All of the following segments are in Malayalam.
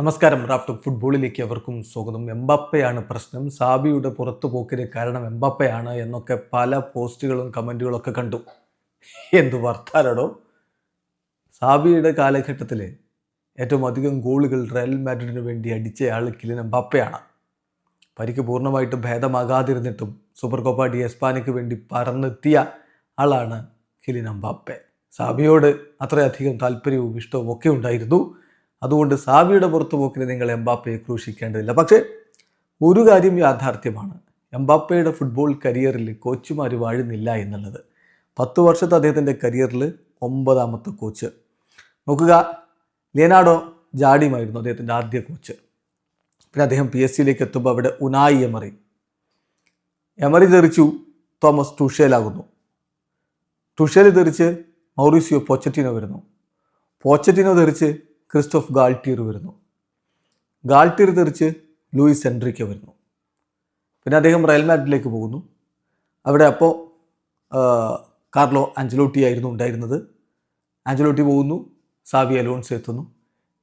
നമസ്കാരം. റാഫ്റ്റ് ഫുട്ബോളിലേക്ക് അവർക്കും സ്വാഗതം. എംബാപ്പയാണ് പ്രശ്നം. സാബിയുടെ പുറത്തു പോക്കിന് കാരണം എംബാപ്പയാണ് എന്നൊക്കെ പല പോസ്റ്റുകളും കമന്റുകളും ഒക്കെ കണ്ടു. എന്തു വർത്താനടോ? സാബിയുടെ കാലഘട്ടത്തിൽ ഏറ്റവും അധികം ഗോളുകൾ റയൽ മാഡ്രിഡിന് വേണ്ടി അടിച്ചയാൾ കിലിൻ എംബാപ്പയാണ്. പരിക്ക് പൂർണമായിട്ട് ഭേദമാകാതിരുന്നിട്ടും സൂപ്പർ കോപ്പ ഡി എസ്പാനയ്ക്ക് വേണ്ടി പറന്നെത്തിയ ആളാണ് കിലിൻ എംബാപ്പെ. സാബിയോട് അത്രയധികം താല്പര്യവും ഇഷ്ടവും ഒക്കെ ഉണ്ടായിരുന്നു. അതുകൊണ്ട് സാബിയുടെ പുറത്തു പോക്കിന് നിങ്ങൾ എംബാപ്പയെ ക്രൂശിക്കേണ്ടതില്ല. പക്ഷേ ഒരു കാര്യം യാഥാർത്ഥ്യമാണ്. എംബാപ്പയുടെ ഫുട്ബോൾ കരിയറിൽ കോച്ചുമാർ വാഴുന്നില്ല എന്നുള്ളത്. പത്ത് വർഷത്തെ അദ്ദേഹത്തിന്റെ കരിയറിൽ ഒമ്പതാമത്തെ കോച്ച്. നോക്കുക ലിയനാഡോ ജാഡിയുമായിരുന്നു അദ്ദേഹത്തിന്റെ ആദ്യ കോച്ച്. പിന്നെ അദ്ദേഹം പി എസ് സിയിലേക്ക് എത്തുമ്പോൾ അവിടെ ഉനായി എമറി. എമറി തെറിച്ചു തോമസ് ടുഷേലാകുന്നു ടുഷേൽ തെറിച്ച് മൗറീസിയോ പോച്ചറ്റിനോ വരുന്നു. പോച്ചറ്റിനോ തെറിച്ച് ക്രിസ്റ്റോഫ് ഗാൾട്ടിയർ വരുന്നു. ഗാൾട്ടിയർ തിരിച്ച് ലൂയിസ് എൻട്രിക്ക വരുന്നു. പിന്നെ അദ്ദേഹം റയൽ മാഡ്രിഡിലേക്ക് പോകുന്നു. അവിടെ അപ്പോൾ കാർലോ ആഞ്ചലോട്ടി ആയിരുന്നു ഉണ്ടായിരുന്നത്. ആഞ്ചലോട്ടി പോകുന്നു സാബി അലോൺസ് എത്തുന്നു.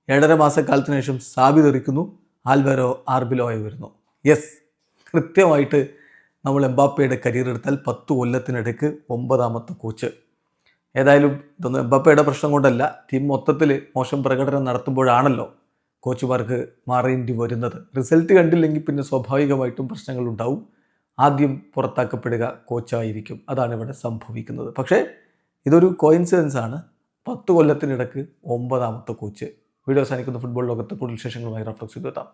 ഏഴര മാസക്കാലത്തിന് ശേഷം സാബി തെറിക്കുന്നു ആൽവരോ ആർബിലോയ വരുന്നു. യെസ് കൃത്യമായിട്ട് നമ്മൾ എംബാപ്പയുടെ കരിയർ എടുത്താൽ പത്ത് കൊല്ലത്തിനിടയ്ക്ക് ഒമ്പതാമത്തെ കോച്ച്. ഏതായാലും ഇതൊന്നും എംബാപ്പയുടെ പ്രശ്നം കൊണ്ടല്ല. ടീം മൊത്തത്തിൽ മോശം പ്രകടനം നടത്തുമ്പോഴാണല്ലോ കോച്ചുമാർക്ക് മാറേണ്ടി വരുന്നത്. റിസൾട്ട് കണ്ടില്ലെങ്കിൽ പിന്നെ സ്വാഭാവികമായിട്ടും പ്രശ്നങ്ങൾ ഉണ്ടാവും. ആദ്യം പുറത്താക്കപ്പെടുക കോച്ചായിരിക്കും. അതാണ് ഇവിടെ സംഭവിക്കുന്നത്. പക്ഷേ ഇതൊരു കോയിൻസിഡൻസ് ആണ്. പത്ത് കൊല്ലത്തിനിടക്ക് ഒമ്പതാമത്തെ കോച്ച്. വീഡിയോ അവസാനിക്കുന്ന ഫുട്ബോൾ ലോകത്ത് കൂടുതൽ വിശേഷങ്ങളുമായി റഫ്ലക്സ് ചെയ്തെത്താം